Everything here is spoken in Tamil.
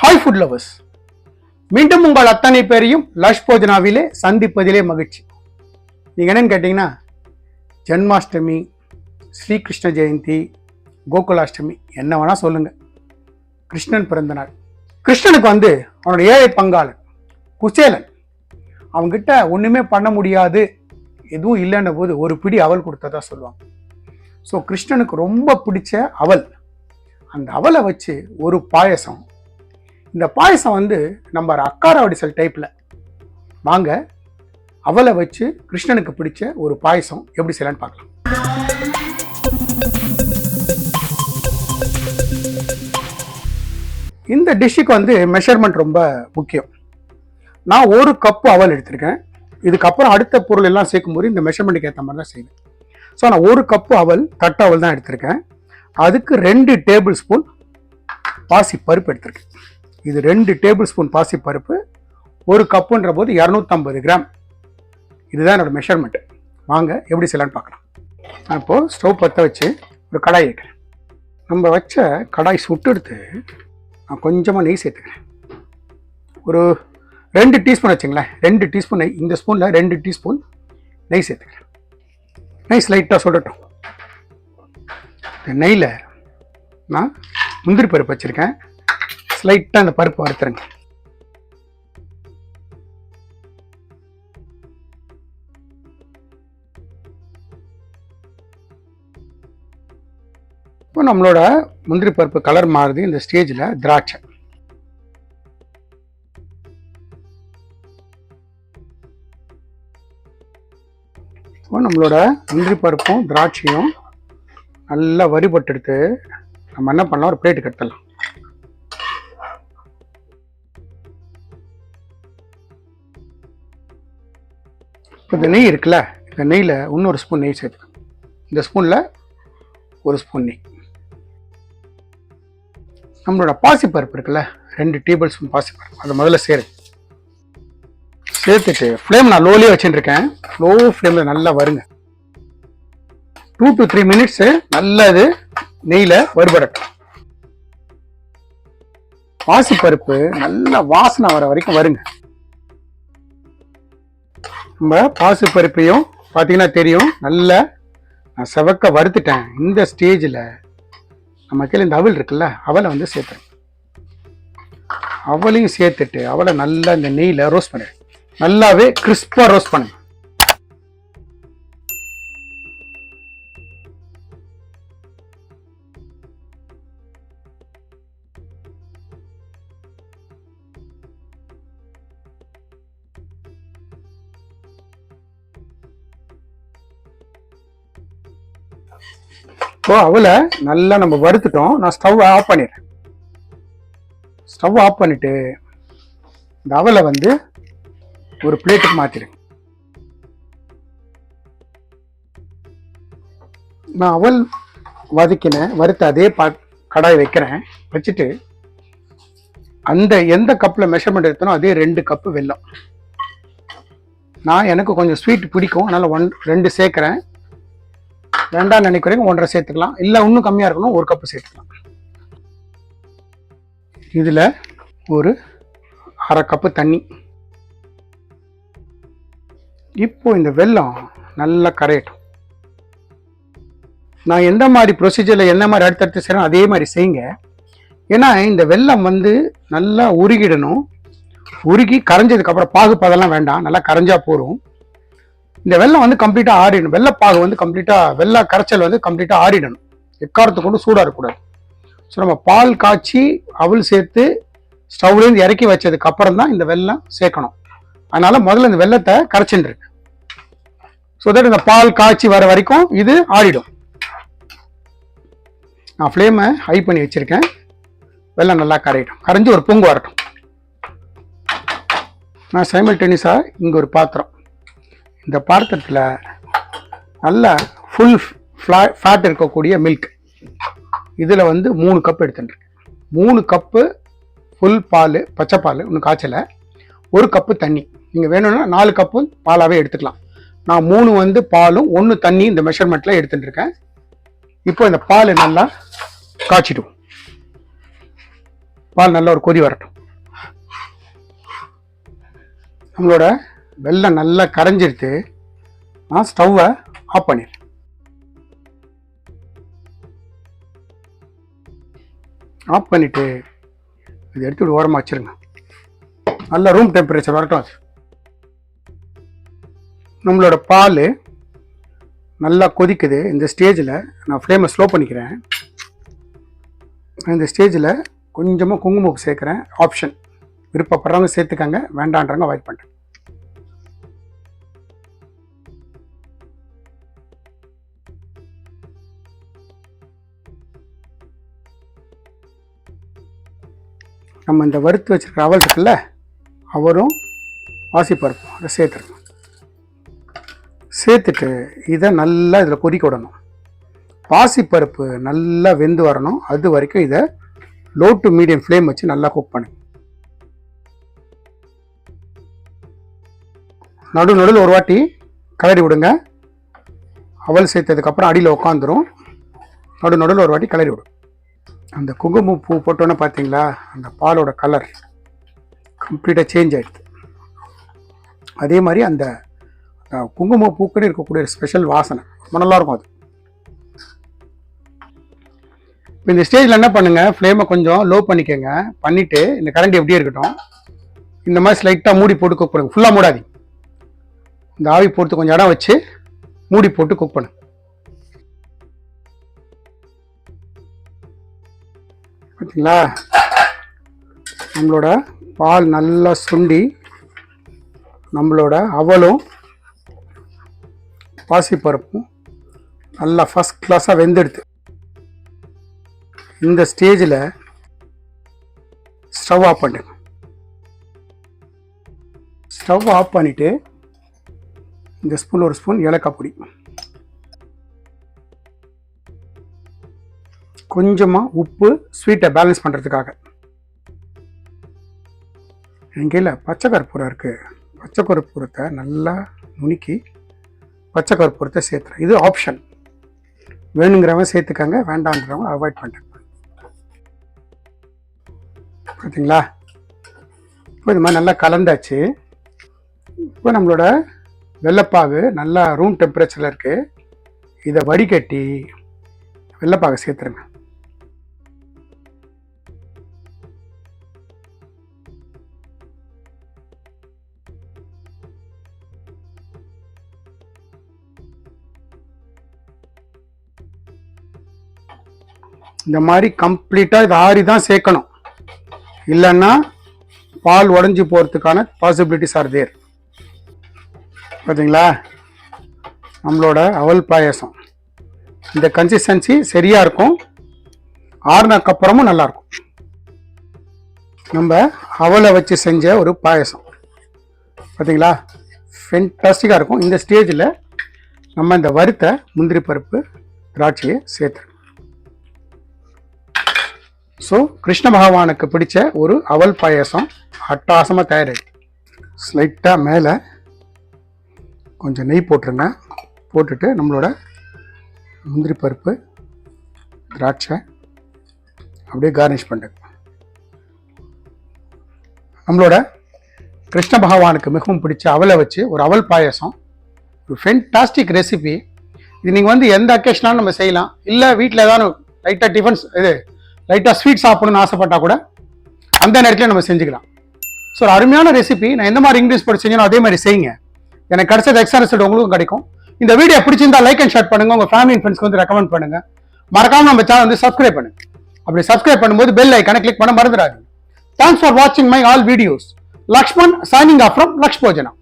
ஹாய் ஃபுட் லவர்ஸ் மீண்டும் உங்கள் அத்தனை பேரையும் லஷ் போஜனாவிலே சந்திப்பதிலே மகிழ்ச்சி. நீங்கள் என்னன்னு கேட்டிங்கன்னா ஜென்மாஷ்டமி ஸ்ரீகிருஷ்ண ஜெயந்தி கோகுலாஷ்டமி என்ன வேணால் சொல்லுங்கள் கிருஷ்ணன் பிறந்தநாள். கிருஷ்ணனுக்கு வந்து அவனோட ஏழை பங்காளன் குசேலன். அவங்கிட்ட ஒன்றுமே பண்ண முடியாது எதுவும் இல்லைன்ன போது ஒரு பிடி அவல் கொடுத்ததா சொல்லுவாங்க. ஸோ கிருஷ்ணனுக்கு ரொம்ப பிடிச்ச அவல். அந்த அவலை வச்சு ஒரு பாயசம் இந்த பாயசம் வந்து நம்ம அக்கார வடிசல் டைப்பில் வாங்க அவலை வச்சு கிருஷ்ணனுக்கு பிடிச்ச ஒரு பாயசம் எப்படி செய்யலான்னு பார்க்கலாம். இந்த டிஷ்ஷுக்கு வந்து மெஷர்மெண்ட் ரொம்ப முக்கியம். நான் ஒரு கப்பு அவல் எடுத்திருக்கேன். இதுக்கப்புறம் அடுத்த பொருள் எல்லாம் சேர்க்கும்போது இந்த மெஷர்மெண்ட்டுக்கு ஏற்ற மாதிரி தான் செய்வேன். ஸோ நான் ஒரு கப்பு அவல் தட்ட அவல் தான் எடுத்திருக்கேன். அதுக்கு ரெண்டு டேபிள் ஸ்பூன் பாசி பருப்பு எடுத்திருக்கேன். இது ரெண்டு டேபிள் ஸ்பூன் பாசிப்பருப்பு ஒரு கப்புன்ற போது இரநூத்தம்பது கிராம். இதுதான் என்னோட மெஷர்மெண்ட் வாங்க எப்படி செய்யலான்னு பார்க்கலாம். நான் இப்போது ஸ்டவ் பற்ற வச்சு ஒரு கடாய் வைக்கிறேன். நம்ம வச்ச கடாய் சுட்டு எடுத்து நான் கொஞ்சமாக நெய் சேர்த்துக்கிறேன். ஒரு ரெண்டு டீஸ்பூன் வச்சுங்களேன். ரெண்டு டீஸ்பூன் நெய். இந்த ஸ்பூனில் ரெண்டு டீஸ்பூன் நெய் சேர்த்துக்கிறேன். நெய் ஸ்லைட்டாக சுடட்டும். இந்த நெய்யில் நான் முந்திரி பருப்பு வச்சுருக்கேன். ஸ்லைட்டாக அந்த பருப்பு வறுத்துருங்க. இப்போ நம்மளோட முந்திரி பருப்பு கலர் மாறுது இந்த ஸ்டேஜில் திராட்சை. இப்போ நம்மளோட முந்திரி பருப்பும் திராட்சையும் நல்லா வரிபட்டு எடுத்து நம்ம என்ன பண்ணலாம்? ஒரு பிளேட்டுக்கு எடுத்துடலாம். இப்போ இந்த நெய் இருக்குல்ல இந்த நெய்யில் இன்னொரு ஸ்பூன் நெய் சேர்த்துக்கணும். இந்த ஸ்பூனில் ஒரு ஸ்பூன் நெய். நம்மளோட பாசிப்பருப்பு இருக்குல்ல ரெண்டு டேபிள் ஸ்பூன் பாசிப்பருப்பு. அதை முதல்ல சேரு. சேர்த்துட்டு ஃப்ளேம் நான் லோலியே வச்சுட்டுருக்கேன். லோ ஃப்ளேமில் நல்லா வருங்க. டூ டு த்ரீ மினிட்ஸு நல்லா இது நெய்யில் வருபடட்டும் பாசிப்பருப்பு நல்லா வாசனை வர வரைக்கும் வருங்க. நம்ம பாசிப்பருப்பையும் பார்த்தீங்கன்னா தெரியும். நல்லா நான் செவக்க வறுத்துட்டேன். இந்த ஸ்டேஜில் நம்ம கீழே இந்த அவல் இருக்குல்ல அவலை வந்து சேர்த்துறேன். அவளையும் சேர்த்துட்டு அவளை நல்லா இந்த நெய்யில் ரோஸ்ட் பண்ணு. நல்லாவே கிறிஸ்பாக ரோஸ்ட் பண்ணுங்க ஸோ அவளை நல்லா நம்ம வறுத்துட்டோம். நான் ஸ்டவ் ஆஃப் பண்ணிடுறேன். ஸ்டவ் ஆஃப் பண்ணிட்டு இந்த அவலை வந்து ஒரு பிளேட்டுக்கு மாற்றிடுங்க நான் அவல் வதக்கினேன் வறுத்து அதே பா கடாய் வைக்கிறேன். வச்சுட்டு அந்த எந்த கப்பில் மெஷர்மெண்ட் எடுத்தனோ அதே ரெண்டு கப்பு வெல்லம். நான் எனக்கு கொஞ்சம் ஸ்வீட் பிடிக்கும். அதனால் ஒன் ரெண்டு சேர்க்குறேன். வேண்டாம் நினைக்கிறீங்க ஒன்றரை சேர்த்துக்கலாம். இல்லை இன்னும் கம்மியாக இருக்கணும் ஒரு கப்பு சேர்த்துக்கலாம். இதில் ஒரு அரை கப்பு தண்ணி. இப்போ இந்த வெல்லம் நல்லா கரையட்டும். நான் எந்த மாதிரி ப்ரொசீஜரில் என்ன மாதிரி அடுத்தடுத்து செய்யணும் அதே மாதிரி செய்யுங்க. ஏன்னா இந்த வெல்லம் வந்து நல்லா உருகிடணும். உருகி கரைஞ்சதுக்கப்புறம் பாகுப்பதெல்லாம் வேண்டாம். நல்லா கரைஞ்சா போதும். இந்த வெள்ளம் வந்து கம்ப்ளீட்டாக ஆடிடணும் வெள்ளப்பாகு வந்து கம்ப்ளீட்டாக வெள்ள கரைச்சல் வந்து கம்ப்ளீட்டாக ஆடிடணும் எக்காரத்து கொண்டு சூடாக இருக்கக்கூடாது. ஸோ நம்ம பால் காய்ச்சி அவள் சேர்த்து ஸ்டவ்லேருந்து இறக்கி வச்சதுக்கு அப்புறம் தான் இந்த வெல்லம் சேர்க்கணும். அதனால முதல்ல இந்த வெள்ளத்தை கரைச்சுட்டு ஸோ தட் இந்த பால் காய்ச்சி வர வரைக்கும் இது ஆடிடும் நான் ஃப்ளேமை ஹை பண்ணி வச்சுருக்கேன். வெள்ளம் நல்லா கரையிடும் கரைஞ்சி ஒரு பொங்கு வரட்டும். நான் சைமல் டென்னிஸாக இங்கே ஒரு பாத்திரம். இந்த பாத்திரத்தில் நல்லா ஃபுல் ஃப்ளா ஃபேட் இருக்கக்கூடிய மில்க் இதில் வந்து மூணு கப் எடுத்துட்டுருக்கேன். மூணு கப்பு ஃபுல் பால் பச்சை பால் ஒன்றும் காய்ச்சலை. ஒரு கப்பு தண்ணி. நீங்கள் வேணும்னா நாலு கப்பு பாலாகவே எடுத்துக்கலாம். நான் மூணு வந்து பாலும் ஒன்று தண்ணி இந்த மெஷர்மெண்ட்டில் எடுத்துகிட்டு இருக்கேன் இப்போ இந்த பால் நல்லா காய்ச்சிடும். பால் நல்ல ஒரு கொதி வரட்டும். நம்மளோட வெள்ளம் நல்லா கரைஞ்சிருத்து நான் ஸ்டவ்வை ஆஃப் பண்ணிடுறேன். ஆஃப் பண்ணிவிட்டு இதை எடுத்து ஓரமாக வச்சிருங்க. நல்ல ரூம் டெம்பரேச்சர் வரட்டும் அது நம்மளோட பால் நல்லா கொதிக்குது. இந்த ஸ்டேஜில் நான் ஃப்ளேமை ஸ்லோ பண்ணிக்கிறேன். இந்த ஸ்டேஜில் கொஞ்சமாக குங்குமம் சேர்க்குறேன். ஆப்ஷன் விருப்பப்படுறவங்க சேர்த்துக்கங்க. வேண்டான்றவங்க அவாய்ட் பண்ணுறேன் நம்ம இந்த வறுத்து வச்சிருக்கிற அவல் இருக்குல்ல அவரும் பாசிப்பருப்பும் அதை சேர்த்துருக்கணும். சேர்த்துட்டு இதை நல்லா இதில் கொதிக்க விடணும். பாசிப்பருப்பு நல்லா வெந்து வரணும். அது வரைக்கும் இதை லோ டு மீடியம் ஃப்ளேம் வச்சு நல்லா குக் பண்ணு. நடு நடுவில் ஒரு வாட்டி கிளறி விடுங்க. அவல் சேர்த்ததுக்கப்புறம் அடியில் உட்காந்துரும் நடு நடுவில் ஒரு வாட்டி கிளறி விடும். அந்த குங்குமம் பூ போட்டோன்னே பார்த்தீங்களா? அந்த பாலோட கலர் கம்ப்ளீட்டாக சேஞ்ச் ஆகிடுது அதே மாதிரி அந்த குங்கும பூக்குன்னு இருக்கக்கூடிய ஸ்பெஷல் வாசனை. ரொம்ப நல்லா இருக்கும் அது. இப்போ இந்த ஸ்டேஜில் என்ன பண்ணுங்கள் ஃப்ளேமை கொஞ்சம் லோ பண்ணிக்கோங்க. பண்ணிவிட்டு இந்த கரண்ட் எப்படியே இருக்கட்டும். இந்த மாதிரி ஸ்லைட்டாக மூடி போட்டு குக் ஃபுல்லாக மூடாதீங்க. இந்த ஆவி போட்டு கொஞ்சம் இடம் வச்சு மூடி போட்டு குக் பண்ணுங்க. பார்த்தீங்களா நம்மளோட பால் நல்லா சுண்டி நம்மளோட அவலும் பாசிப்பருப்பும் நல்லா ஃபஸ்ட் கிளாஸாக வெந்தெடுத்து இந்த ஸ்டேஜில் ஸ்டவ் ஆஃப் பண்ணுங்க. ஸ்டவ் ஆஃப் பண்ணிவிட்டு இந்த ஸ்பூன் ஒரு ஸ்பூன் ஏலக்காய் பொடி. கொஞ்சமாக உப்பு ஸ்வீட்டை பேலன்ஸ் பண்ணுறதுக்காக என் கையில் பச்சை கற்பூரம் இருக்குது பச்சை கற்பூரத்தை நல்லா நுணுக்கி பச்சை கற்பூரத்தை சேர்த்துறேன். இது ஆப்ஷன் வேணுங்கிறவங்க சேர்த்துக்கங்க வேண்டாங்கிறவங்க அவாய்ட் பண்ணுறேன் பார்த்தீங்களா இப்போ இது மாதிரி நல்லா கலந்தாச்சு. இப்போ நம்மளோட வெள்ளைப்பாகு நல்லா ரூம் டெம்பரேச்சரில் இருக்குது இதை வடிகட்டி வெள்ளைப்பாகை சேர்த்துருங்க. இந்த மாதிரி கம்ப்ளீட்டாக இது ஆறி தான் சேர்க்கணும். இல்லைன்னா பால் உடஞ்சி போகிறதுக்கான பாசிபிலிட்டிஸ் ஆர் தேர் பார்த்தீங்களா நம்மளோட அவல் பாயாசம். இந்த கன்சிஸ்டன்சி சரியாக இருக்கும். ஆறுனக்கப்புறமும் நல்லாயிருக்கும் நம்ம அவலை வச்சு செஞ்ச ஒரு பாயாசம். பார்த்தீங்களா ஃபென்டாஸ்டிக்காக இருக்கும். இந்த ஸ்டேஜில் நம்ம இந்த வறுத்த முந்திரி பருப்பு திராட்சையை சேர்த்துருக்கோம் ஸோ கிருஷ்ண பகவானுக்கு பிடிச்ச ஒரு அவல் பாயாசம் அட்டாசமாக தயாரிடு ஸ்லைட்டாக மேலே கொஞ்சம் நெய் போட்டுருங்க. போட்டுட்டு நம்மளோட முந்திரி பருப்பு திராட்சை அப்படியே கார்னிஷ் பண்ணுங்க நம்மளோட கிருஷ்ண பகவானுக்கு மிகவும் பிடிச்ச அவலை வச்சு ஒரு அவல் பாயாசம். ஒரு ஃபென்டாஸ்டிக் ரெசிபி இது நீங்கள் வந்து எந்த அக்கேஷனாலும் நம்ம செய்யலாம். இல்லை வீட்டில் ஏதாவது லைட்டாக டிஃபன்ஸ் இது லைட்டாக ஸ்வீட் சாப்பிடணும்னு ஆசைப்பட்டால் கூட அந்த நேரத்தில் நம்ம செஞ்சுக்கலாம். ஸோ ஒரு அருமையான ரெசிபி நான் எந்த மாதிரி இங்கிலீஷ் படிச்சீங்களோ அதே மாதிரி செய்யுங்க. எனக்கு கிடைச்சது எக்ஸ்ட்ரா ரிசல்ட் உங்களுக்கும் கிடைக்கும். இந்த வீடியோ பிடிச்சிருந்தா லைக் அண்ட் ஷேர் பண்ணுங்க. உங்கள் ஃபேமிலி ஃப்ரெண்ட்ஸ்க்கு வந்து ரெக்கமெண்ட் பண்ணுங்க. மறக்காம நம்ம சேனல் வந்து சப்ஸ்கிரைப் பண்ணுங்க. அப்படி சப்ஸ்கிரைப் பண்ணும்போது பெல் ஐக்கான கிளிக் பண்ண மறந்துடாதீங்க. தேங்க்ஸ் ஃபார் வாட்சிங் my all videos Lakshman signing off from Lakshbhojana